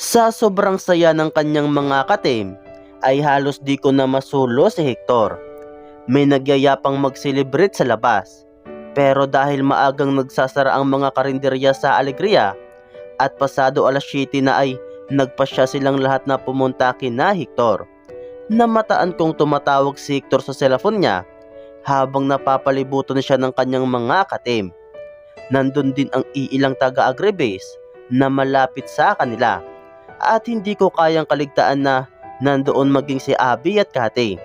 Sa sobrang saya ng kanyang mga katim, ay halos di ko na masulo si Hector. May nagyayapang mag-celebrate sa labas. Pero dahil maagang nagsasara ang mga karinderya sa Alegria at pasado alas 7 na ay nagpasya silang lahat na pumunta kina Hector. Namataan kong tumatawag si Hector sa cellphone niya habang napapalibutan siya ng kanyang mga katim. Nandun din ang iilang taga-agribase na malapit sa kanila at hindi ko kayang kaligtaan na nandoon maging si Abby at Kate.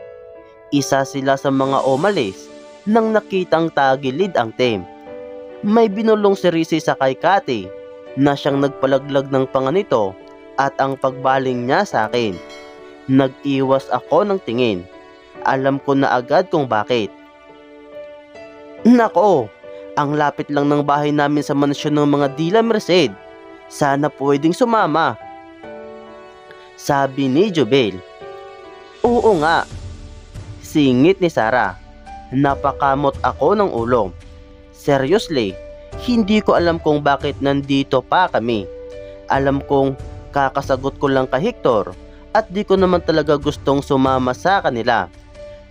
Isa sila sa mga umalis nang nakitang tagilid ang team. May binulong si Rizzy sa kay Kate na siyang nagpalaglag ng panganito at ang pagbaling niya sa akin. Nag-iwas ako ng tingin. Alam ko na agad kung bakit. Nako, ang lapit lang ng bahay namin sa mansyon ng mga Dila Merced. Sana pwedeng sumama. Sabi ni Jubel. Oo nga. Singit ni Sarah. Napakamot ako ng ulo. Seriously, hindi ko alam kung bakit nandito pa kami. Alam kong kakasagot ko lang kay Hector at di ko naman talaga gustong sumama sa kanila.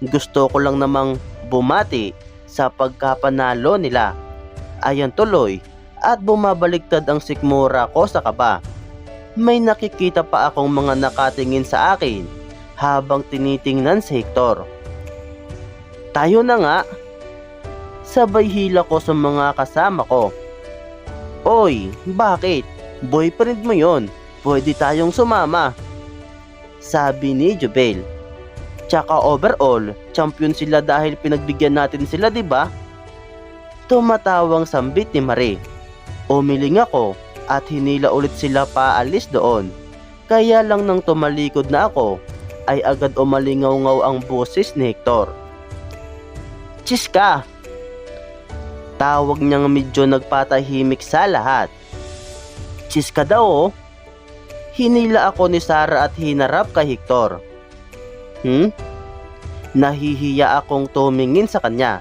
Gusto ko lang namang bumati sa pagkapanalo nila. Ayan tuloy at bumabaliktad ang sikmura ko sa kaba. May nakikita pa akong mga nakatingin sa akin habang tinitingnan si Hector. Tayo na nga. Sabay hila ko sa mga kasama ko. Oy, bakit? Boyfriend mo yon. Pwede tayong sumama. Sabi ni Jubel. Tsaka overall, champion sila dahil pinagbigyan natin sila, di ba? Tumatawang sambit ni Marie. Umiling ako at hinila ulit sila paalis doon. Kaya lang nang tumalikod na ako, ay agad umalingaw-ngaw ang boses ni Hector. Chiska! Tawag niyang medyo nagpatahimik sa lahat. Chiska daw oh. Hinila ako ni Sarah at hinarap kay Hector. Hmm? Nahihiya akong tumingin sa kanya.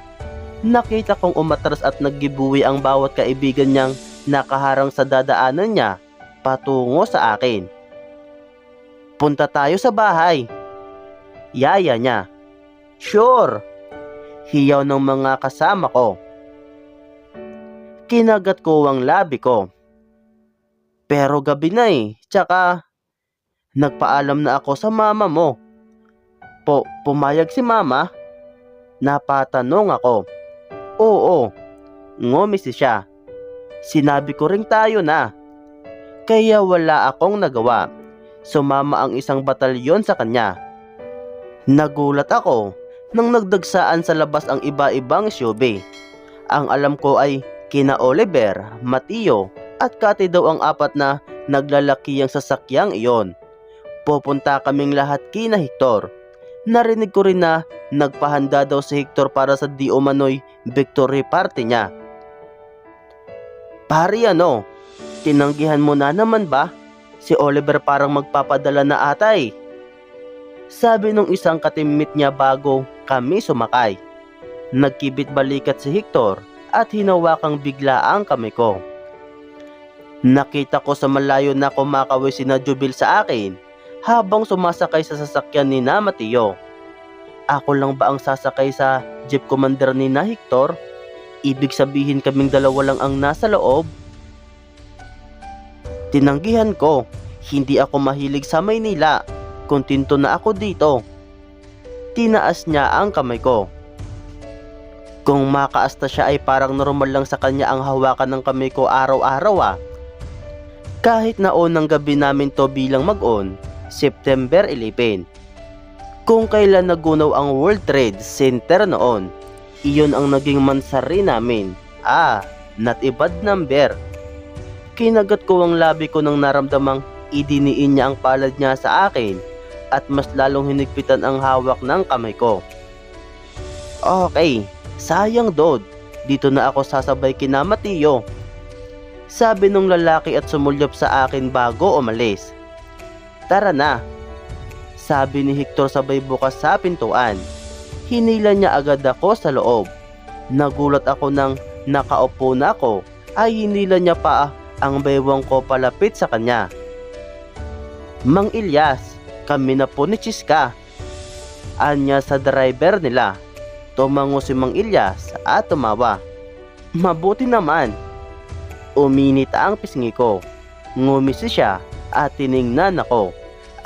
Nakita kong umatras at naggibuwi ang bawat kaibigan niyang nakaharang sa dadaanan niya patungo sa akin. Punta tayo sa bahay. Yaya niya. Sure. Hiyaw ng mga kasama ko. Kinagat ko ang labi ko. Pero gabi na eh. Tsaka, nagpaalam na ako sa mama mo. Po, pumayag si mama? Napatanong ako. Oo, ngumisi siya. Sinabi ko ring tayo na. Kaya wala akong nagawa. Sumama ang isang batalyon sa kanya. Nagulat ako nang nagdagsaan sa labas ang iba-ibang syobe. Ang alam ko ay kina Oliver, Matio at Kati daw ang apat na naglalaki ang sasakyang iyon. Pupunta kaming lahat kina Hector. Narinig ko rin na nagpahanda daw si Hector para sa di victory party niya. Pari ano, tinanggihan mo na naman ba? Si Oliver parang magpapadala na atay. Sabi nung isang katimit niya bago kami sumakay. Nagkibit balikat si Hector at hinawakang bigla ang kamay ko. Nakita ko sa malayo na kumakaway si Jubil sa akin habang sumasakay sa sasakyan ni na Mateo. Ako lang ba ang sasakay sa jeep commander ni na Hector? Ibig sabihin kaming dalawa lang ang nasa loob? Tinanggihan ko, hindi ako mahilig sa Maynila. Kontento na ako dito. Tinaas niya ang kamay ko. Kung makaasta siya ay parang normal lang sa kanya ang hawakan ng kamay ko araw-araw ah. Kahit na unang gabi namin to bilang mag-on, September 11. Kung kailan nagunaw ang World Trade Center noon, iyon ang naging mansari namin. Ah, not a bad number. Kinagat ko ang labi ko nang naramdamang idiniin niya ang palad niya sa akin at mas lalong hinigpitan ang hawak ng kamay ko. Okay, sayang Dod. Dito na ako sasabay kina Mateo. Sabi nung lalaki at sumulyap sa akin bago umalis. Tara na. Sabi ni Hector sabay bukas sa pintuan. Hinila niya agad ako sa loob. Nagulat ako nang nakaupo na ako ay hinila niya pa ang baywang ko palapit sa kanya. Mang Ilyas, kami na po ni Chiska. Anya sa driver nila. Tumango si Mang Ilyas at tumawa. Mabuti naman. Uminit ang pisngi ko. Ngumisi siya at tiningnan ako.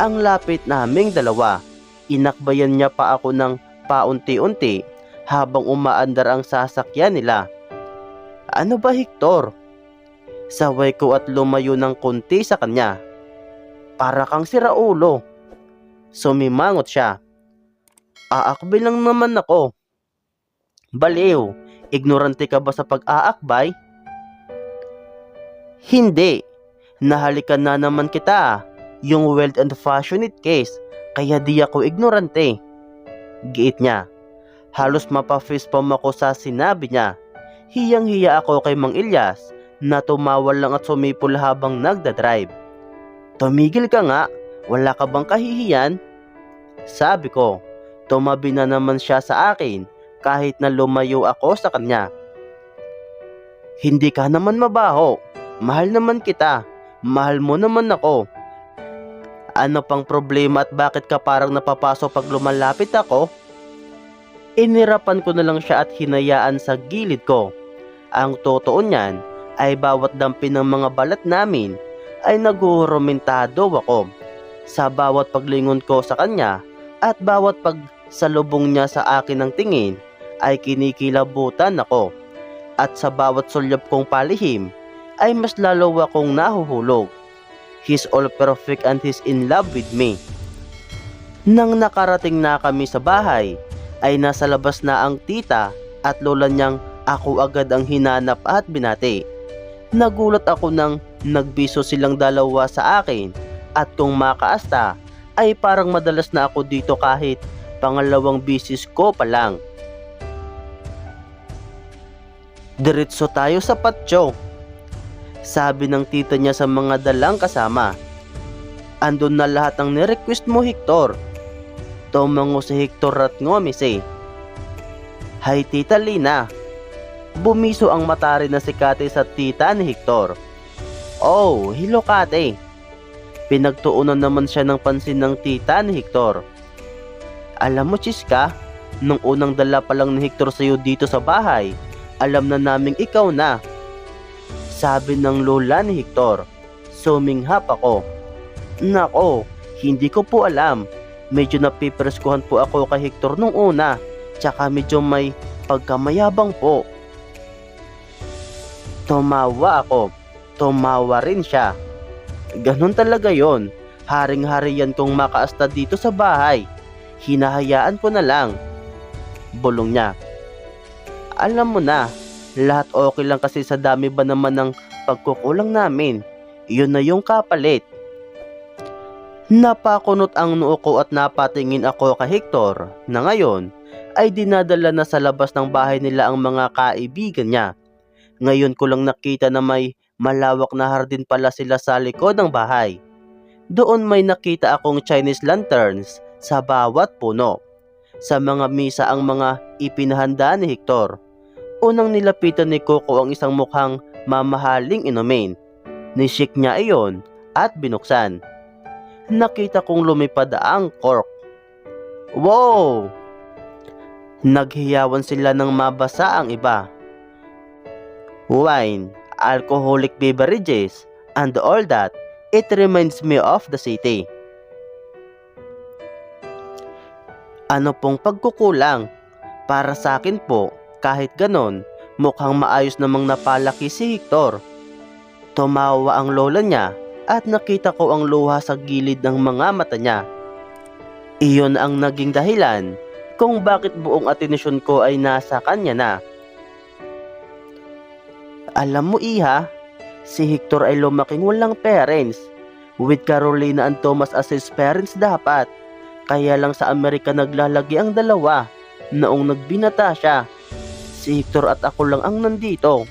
Ang lapit naming dalawa. Inakbayan niya pa ako ng paunti-unti habang umaandar ang sasakyan nila. Ano ba Hector? Saway ko at lumayo ng kunti sa kanya. Para kang siraulo. Sumimangot siya. Aakbay lang naman ako. Baliw, ignorante ka ba sa pag-aakbay? Hindi. Nahalikan na naman kita. Yung wealth and fashionate case. Kaya di ako ignorante. Giit niya. Halos mapa-fistpalm ako sa sinabi niya. Hiyang-hiya ako kay Mang Ilyas na tumawal lang at sumipol habang nagdadrive. Tumigil ka nga, wala ka bang kahihiyan? Sabi ko, tumabi na naman siya sa akin kahit na lumayo ako sa kanya. Hindi ka naman mabaho, mahal naman kita, mahal mo naman ako. Ano pang problema at bakit ka parang napapasok pag lumalapit ako? Inirapan ko na lang siya at hinayaan sa gilid ko. Ang totoo niyan ay bawat dampi ng mga balat namin ay naguhurumentado ako. Sa bawat paglingon ko sa kanya at bawat pagsalubong niya sa akin ng tingin ay kinikilabutan ako. At sa bawat sulyap kong palihim ay mas lalo akong nahuhulog. He's all perfect and he's in love with me. Nang nakarating na kami sa bahay, ay nasa labas na ang tita at lola niyang ako agad ang hinanap at binati. Nagulat ako nang nagbiso silang dalawa sa akin at kung makaasta ay parang madalas na ako dito kahit pangalawang bisis ko pa lang. Diretso tayo sa patyo. Sabi ng tita niya sa mga dalang kasama. Andun na lahat ng nirequest mo Hector. Tumango si Hector at ngumisi. Hay tita Lina. Bumiso ang matari na si Kate sa tita ni Hector. Oh, hello Kate. Pinagtuunan naman siya ng pansin ng tita ni Hector. Alam mo Chiska, nung unang dala pa lang ni Hector sa'yo dito sa bahay, alam na naming ikaw na. Sabi ng lola ni Hector. Suminghap ako. Nako, hindi ko po alam. Medyo napipreskuhan po ako kay Hector nung una. Tsaka medyo may pagkamayabang po. Tumawa ako. Tumawa rin siya. Ganon talaga yon. Haring-hari yan kung makaasta dito sa bahay. Hinahayaan ko na lang. Bulong niya. Alam mo na, lahat okay lang kasi sa dami ba naman ng pagkukulang namin. Iyon na yung kapalit. Napakunot ang noo ko at napatingin ako kay Hector na ngayon ay dinadala na sa labas ng bahay nila ang mga kaibigan niya. Ngayon ko lang nakita na may malawak na hardin pala sila sa likod ng bahay. Doon may nakita akong Chinese lanterns sa bawat puno. Sa mga misa ang mga ipinahanda ni Hector. Unang nilapitan ni Coco ang isang mukhang mamahaling inumin. Nishik niya iyon at binuksan. Nakita kong lumipad ang cork. Wow! Naghiyawan sila ng mabasa ang iba. Wine, alcoholic beverages, and all that, it reminds me of the city. Ano pong pagkukulang? Para sa akin po, kahit ganon, mukhang maayos namang napalaki si Hector. Tumawa ang lola niya at nakita ko ang luha sa gilid ng mga mata niya. Iyon ang naging dahilan kung bakit buong atensyon ko ay nasa kanya na. Alam mo iha, si Hector ay lumaking walang parents. With Carolina and Thomas as his parents dapat. Kaya lang sa Amerika naglalagi ang dalawa noong nagbinata siya. Si Hector at ako lang ang nandito.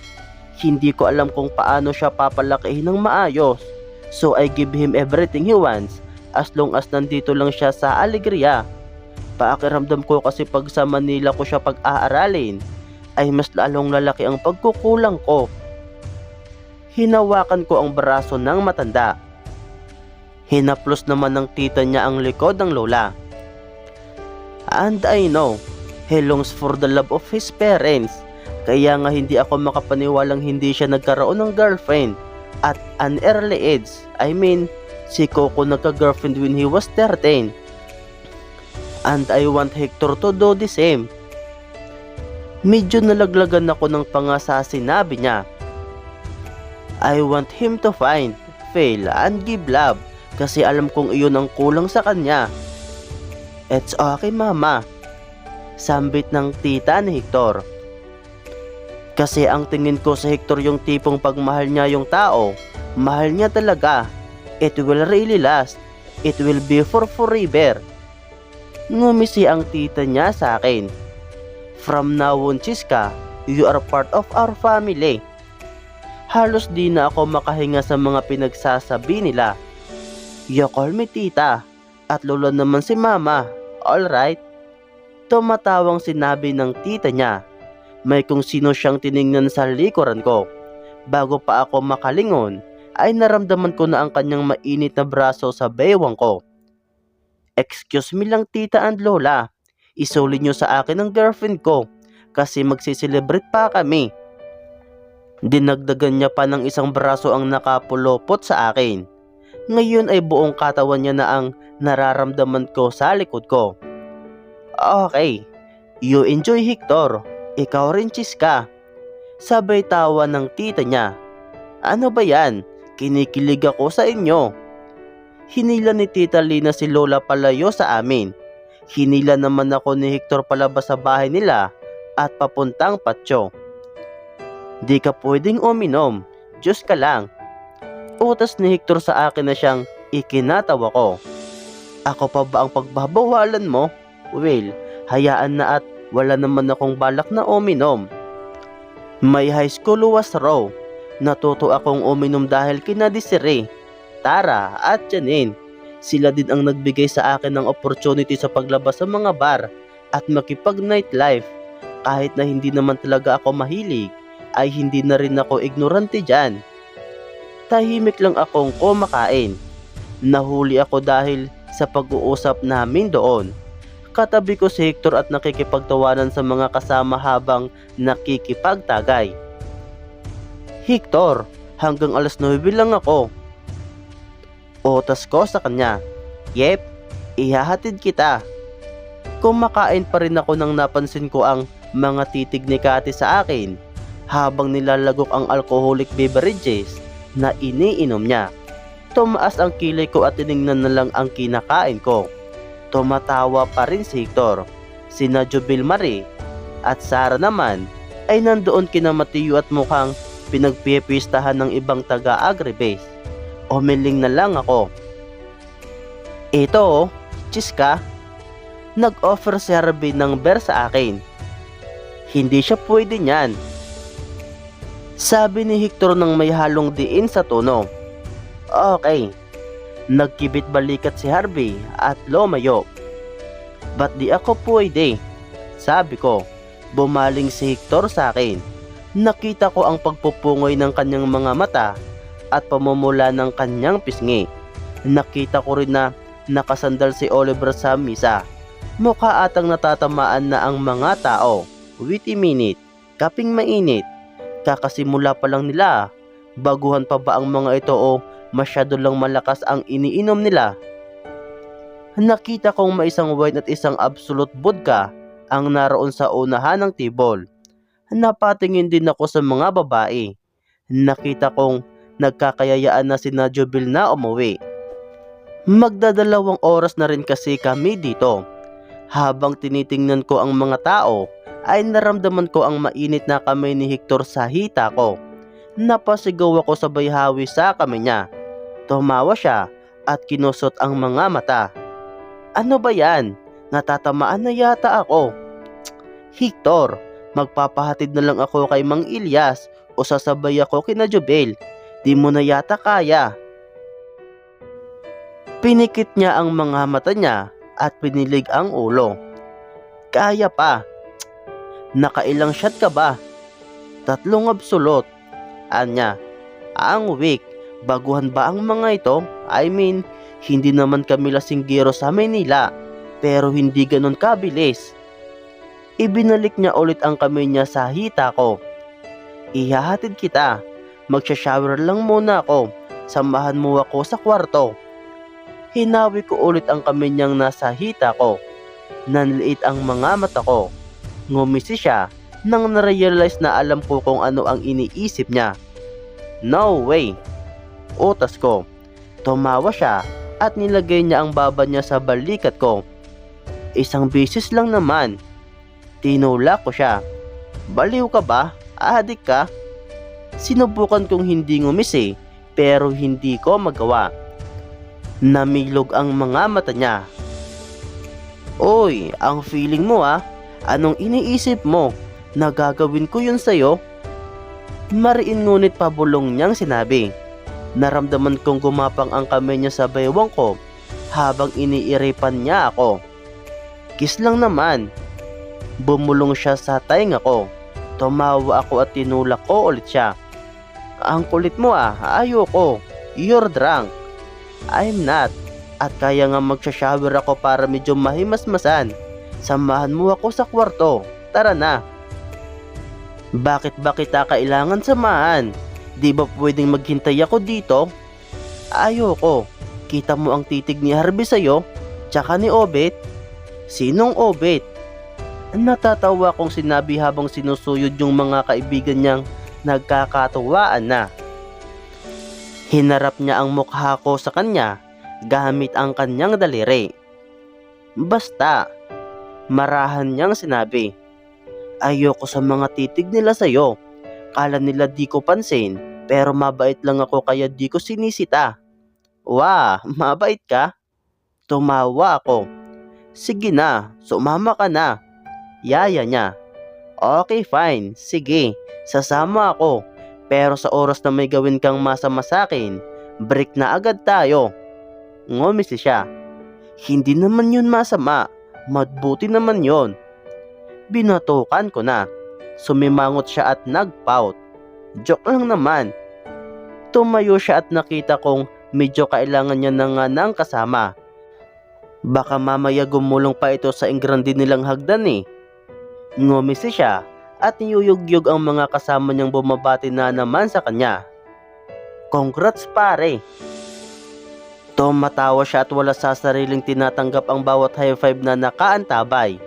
Hindi ko alam kung paano siya papalakihin ng maayos. So I give him everything he wants as long as nandito lang siya sa Alegria. Paakiramdam ko kasi pag sa Manila ko siya pag-aaralin ay mas lalong lalaki ang pagkukulang ko. Hinawakan ko ang braso ng matanda. Hinaplos naman ng tita niya ang likod ng lola. And I know, he longs for the love of his parents. Kaya nga hindi ako makapaniwalang hindi siya nagkaroon ng girlfriend at an early age. I mean, si Coco nagka-girlfriend when he was 13. And I want Hector to do the same. Medyo nalaglagan ako ng panga sa sinabi niya. I want him to find, fail, and give love kasi alam kong iyon ang kulang sa kanya. It's okay mama. Sambit ng tita ni Hector. Kasi ang tingin ko sa Hector yung tipong pagmahal niya yung tao, mahal niya talaga. It will really last. It will be for forever. Ngumisi ang tita niya sa akin. From now on, Chiska, you are part of our family. Halos di na ako makahinga sa mga pinagsasabi nila. You call me tita, at lolo naman si mama, alright? Tumatawang sinabi ng tita niya. May kung sino siyang tiningnan sa likuran ko. Bago pa ako makalingon, ay naramdaman ko na ang kanyang mainit na braso sa bewang ko. Excuse me lang tita and lola, isuli niyo sa akin ang girlfriend ko kasi magsiselebrate pa kami. Dinagdagan niya pa ng isang braso ang nakapulopot sa akin. Ngayon ay buong katawan niya na ang nararamdaman ko sa likod ko. Okay, you enjoy Hector. Ikaw rin Chiska. Sabay tawa ng tita niya. Ano ba yan? Kinikilig ako sa inyo. Hinila ni Tita Lina si Lola palayo sa amin. Hinila naman ako ni Hector palabas sa bahay nila at papuntang patyo. Di ka pwedeng uminom. Diyos ka lang. Utas ni Hector sa akin na siyang ikinatawa ko. Ako pa ba ang pagbabawalan mo? Well, hayaan na at wala naman akong balak na uminom. May high school was raw. Natuto akong uminom dahil kina Desiree, Tara at Janine. Sila din ang nagbigay sa akin ng opportunity sa paglabas sa mga bar at makipag nightlife. Kahit na hindi naman talaga ako mahilig, ay hindi na rin ako ignorante dyan. Tahimik lang akong kumakain. Nahuli ako dahil sa pag-uusap namin doon. Katabi ko si Hector at nakikipagtawanan sa mga kasama habang nakikipagtagay. Hector, hanggang alas 9 lang ako. Otas ko sa kanya. Yep, ihahatid kita. Kumakain pa rin ako nang napansin ko ang mga titig ni Kati sa akin habang nilalagok ang alcoholic beverages na iniinom niya. Tumaas ang kilay ko at tiningnan na lang ang kinakain ko. Tumatawa pa rin si Hector, si Jubil Marie at Sara naman ay nandoon kina Matiyo at mukhang pinagpipistahan ng ibang taga-agribase. Umiling na lang ako. Ito Chiska, nag-offer si Harvey ng beer sa akin. Hindi siya pwede niyan. Sabi ni Hector nang may halong diin sa tono. Okay. Nagkibit balikat si Harvey at lumayo. Ba't di ako pwede? Sabi ko. Bumaling si Hector sa akin. Nakita ko ang pagpupungoy ng kanyang mga mata at pamumula ng kanyang pisngi. Nakita ko rin na nakasandal si Oliver sa misa. Mukha atang natatamaan na ang mga tao. Witty minute, kaping mainit. Kakasimula pa lang nila. Baguhan pa ba ang mga ito o masyado lang malakas ang iniinom nila? Nakita kong may isang wine at isang absolute vodka ang naroon sa unahan ng table. Napatingin din ako sa mga babae. Nakita kong nagkakayayaan na si Najobil na umuwi. Magdadalawang oras na rin kasi kami dito. Habang tinitingnan ko ang mga tao, ay naramdaman ko ang mainit na kamay ni Hector sa hita ko. Napasigaw ako sabay hawi sa kamay niya. Tumawa siya at kinusot ang mga mata. Ano ba yan? Natatamaan na yata ako. Hector, magpapahatid na lang ako kay Mang Ilyas o sasabay ako kina Jubel. Di mo na yata kaya. Pinikit niya ang mga mata niya at pinilig ang ulo. Kaya pa. Nakailang shot ka ba? Tatlong absolute. Anya, ang weak. Baguhan ba ang mga ito? I mean, Hindi naman kami lasinggero sa Maynila, pero hindi ganon kabilis. Ibinalik niya ulit ang kamay niya sa hita ko. Ihahatid kita. Magsha-shower lang muna ako. Samahan mo ako sa kwarto. Hinawi ko ulit ang kamay niyang nasa hita ko. Nanliit ang mga mata ko. Ngumisi siya nang narealize na alam ko kung ano ang iniisip niya. No way! Utas ko. Tumawa siya at nilagay niya ang baba niya sa balikat ko. Isang beses lang naman. Tinulak ko siya. Baliw ka ba? Adik ka? Sinubukan kong hindi ngumisi pero hindi ko magawa. Namilog ang mga mata niya. Oy, ang feeling mo ah. Anong iniisip mo? Nagagawin ko yun sa'yo? Mariin ngunit pabulong niyang sinabi. Naramdaman kong gumapang ang kamay niya sa baywang ko habang iniiripan niya ako. Kiss lang naman. Bumulong siya sa tainga ko. Tumawa ako at tinulak ko ulit siya. Ang kulit mo ah, ayoko. You're drunk. I'm not. At kaya nga magsha-shower ako para medyo mahimasmasan. Samahan mo ako sa kwarto. Tara na. Bakit ba kita kailangan samahan? Di ba pwedeng maghintay ako dito? Ayoko. Kita mo ang titig ni Harvey sa'yo, tsaka ni Obet. Sinong Obet? Natatawa kong sinabi habang sinusuyod yung mga kaibigan niyang nagkakatuwaan na. Hinarap niya ang mukha ko sa kanya gamit ang kanyang daliri. Basta, marahan niyang sinabi, Ayoko sa mga titig nila sa'yo. Kala nila di ko pansin, pero mabait lang ako kaya di ko sinisita. Wah, mabait ka? Tumawa ako. Sige na, sumama ka na. Yaya niya. Okay, fine. Sige, sasama ako. Pero sa oras na may gawin kang masama sa akin, break na agad tayo. Ngumisi siya. Hindi naman yun masama. Madbuti naman yon. Binatukan ko na. Sumimangot siya at nagpout. Joke lang naman. Tumayo siya at nakita kong medyo kailangan niya na nga ng kasama. Baka mamaya gumulong pa ito sa ingrandi nilang hagdan eh. Ngumisi siya at niyuyugyug ang mga kasama niyang bumabati na naman sa kanya. Congrats pare! Tumatawa siya at wala sa sariling tinatanggap ang bawat high five na nakaantabay.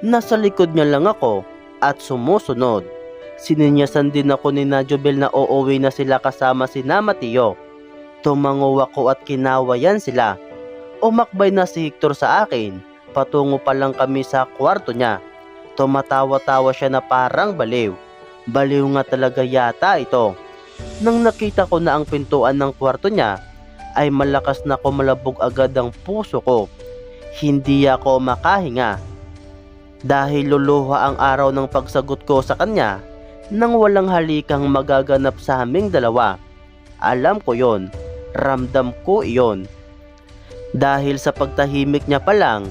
Nasa likod niya lang ako at sumusunod. Sininyasan din ako ni Najobel na uuwi na sila kasama si Namatiyo. Tumango ako at kinawayan sila. Umakbay na si Hector sa akin. Patungo pa lang kami sa kwarto niya. Tumatawa-tawa siya na parang baliw. Baliw nga talaga yata ito. Nang nakita ko na ang pintuan ng kwarto niya, ay malakas na kumalabog agad ang puso ko. Hindi ako makahinga. Dahil luluha ang araw ng pagsagot ko sa kanya nang walang halikang magaganap sa aming dalawa. Alam ko yon, ramdam ko iyon. Dahil sa pagtahimik niya pa lang,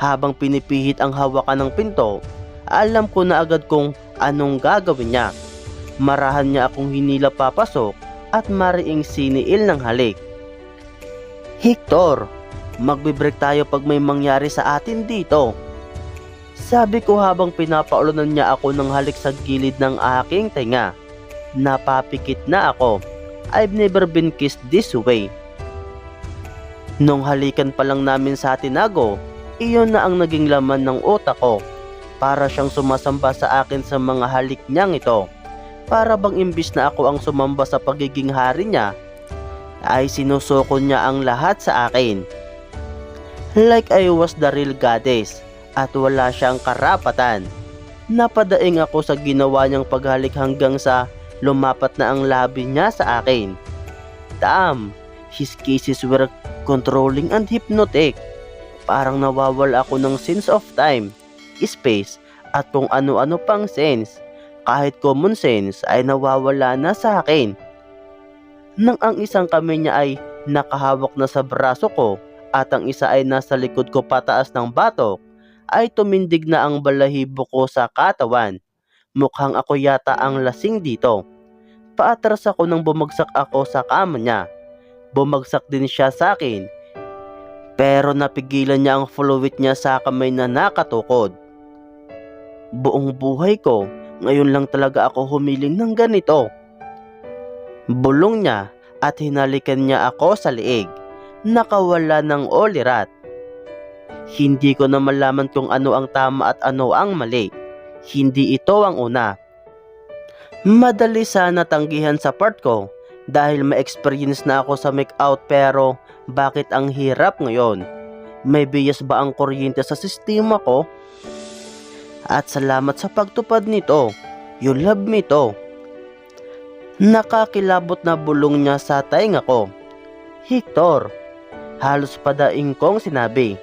habang pinipihit ang hawakan ng pinto, alam ko na agad kung anong gagawin niya. Marahan niya akong hinila papasok at mariing siniil ng halik. Hector, magbe-break tayo pag may mangyari sa atin dito. Sabi ko habang pinapaulunan niya ako ng halik sa gilid ng aking tenga. Napapikit na ako. I've never been kissed this way. Nung halikan pa lang namin sa tinago, iyon na ang naging laman ng utak ko. Para siyang sumasamba sa akin sa mga halik niyang ito. Para bang imbis na ako ang sumamba sa pagiging hari niya, ay sinusuko niya ang lahat sa akin. Like I was the real goddess at wala siyang karapatan. Napadaing ako sa ginawa niyang paghalik hanggang sa lumapat na ang labi niya sa akin. Damn, his kisses were controlling and hypnotic. Parang nawawala ako ng sense of time, space, at kung ano-ano pang sense. Kahit common sense ay nawawala na sa akin. Nang ang isang kamay niya ay nakahawak na sa braso ko at ang isa ay nasa likod ko pataas ng batok, ay tumindig na ang balahibo ko sa katawan. Mukhang ako yata ang lasing dito. Paatras ako nang bumagsak ako sa kama niya. Bumagsak din siya sa akin. Pero napigilan niya ang fluid niya sa kamay na nakatukod. Buong buhay ko, ngayon lang talaga ako humiling ng ganito. Bulong niya at hinalikan niya ako sa liig. Nakawala ng olirat. Hindi ko na malaman kung ano ang tama at ano ang mali. Hindi ito ang una. Madali sana tanggihan sa part ko dahil ma-experience na ako sa make-out pero bakit ang hirap ngayon? May bias ba ang kuryente sa sistema ko? At salamat sa pagtupad nito. You love me to. Nakakilabot na bulong niya sa tainga ko. Hector, halos padaing kong sinabi.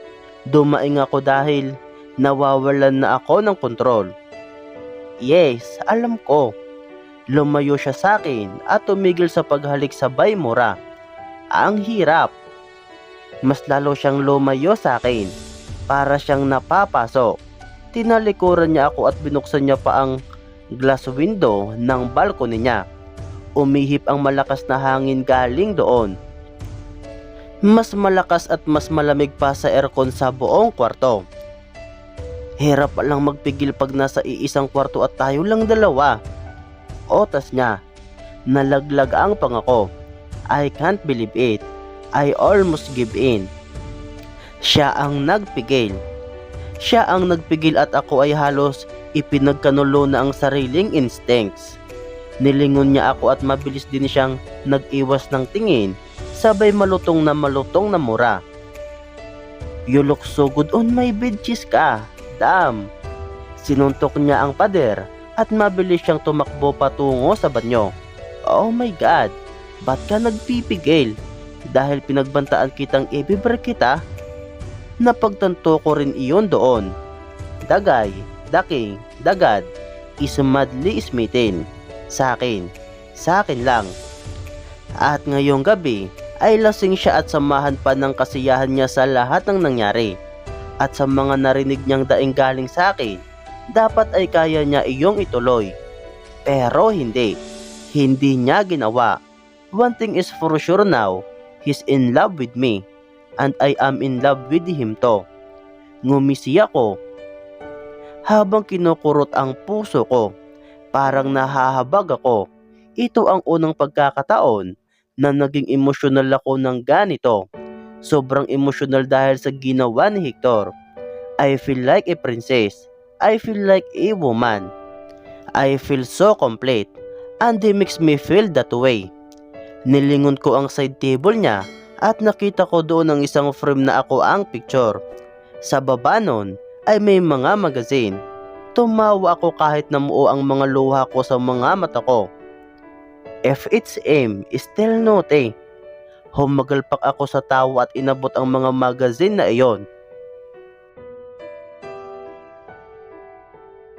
Dumaing ako dahil nawawalan na ako ng kontrol. Yes, alam ko. Lumayo siya sa akin at tumigil sa paghalik sa Baymura. Ang hirap. Mas lalo siyang lumayo sa akin para siyang napapasok. Tinalikuran niya ako at binuksan niya pa ang glass window ng balcony niya. Umihip ang malakas na hangin galing doon. Mas malakas at mas malamig pa sa aircon sa buong kwarto. Hirap lang magpigil pag nasa iisang kwarto at tayo lang dalawa. Otas niya. Nalaglag ang pangako. I can't believe it. I almost give in. Siya ang nagpigil. Siya ang nagpigil at ako ay halos ipinagkanulo na ang sariling instincts. Nilingon niya ako at mabilis din siyang nag-iwas ng tingin, sabay malutong na malutong na mura. You look so good on my bed, ka. Damn. Sinuntok niya ang pader at mabilis siyang tumakbo patungo sa banyo. Oh my God, ba't ka nagpipigil? Dahil pinagbantaan kitang ibibre kita? Napagtanto ko rin iyon doon. Dagay, daking, dagad, is madly smitten. Sa akin, sa akin lang. At ngayong gabi, ay lasing siya at samahan pa ng kasiyahan niya sa lahat ng nangyari. At sa mga narinig niyang daing galing sa akin, dapat ay kaya niya iyong ituloy. Pero hindi. Hindi niya ginawa. One thing is for sure now, he's in love with me. And I am in love with him to. Ngumisi ako. Habang kinukurot ang puso ko, parang nahahabag ako. Ito ang unang pagkakataon na naging emosyonal ako ng ganito. Sobrang emosyonal dahil sa ginawa ni Hector. I feel like a princess. I feel like a woman. I feel so complete. And he makes me feel that way. Nilingon ko ang side table niya at nakita ko doon ang isang frame na ako ang picture. Sa baba nun ay may mga magazine. Tumawa ako kahit namuo ang mga luha ko sa mga mata ko. If it's aim, still note. Humagalpak ako sa tawa at inabot ang mga magazine na iyon.